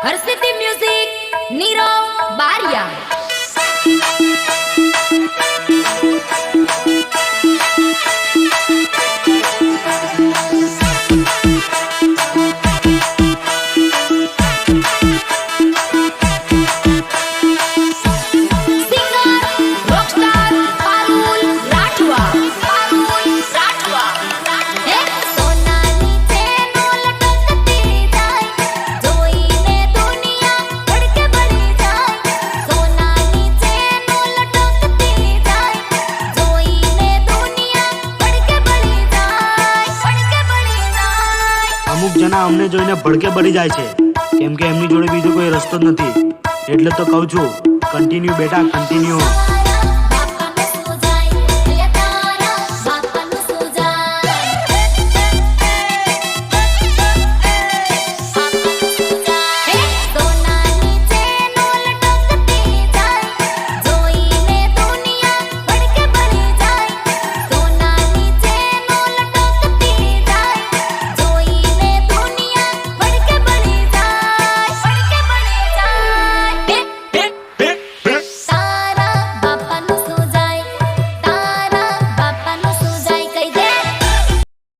હર્ષિતિ music Nirav Bariya અમુક જણા અમને જોઈને ભડકે બળી જાય છે. કેમ કે એમની જોડે બીજો કોઈ રસ્તો જ નથી. એટલે તો કહું છું કન્ટિન્યુ બેટા કન્ટિન્યુ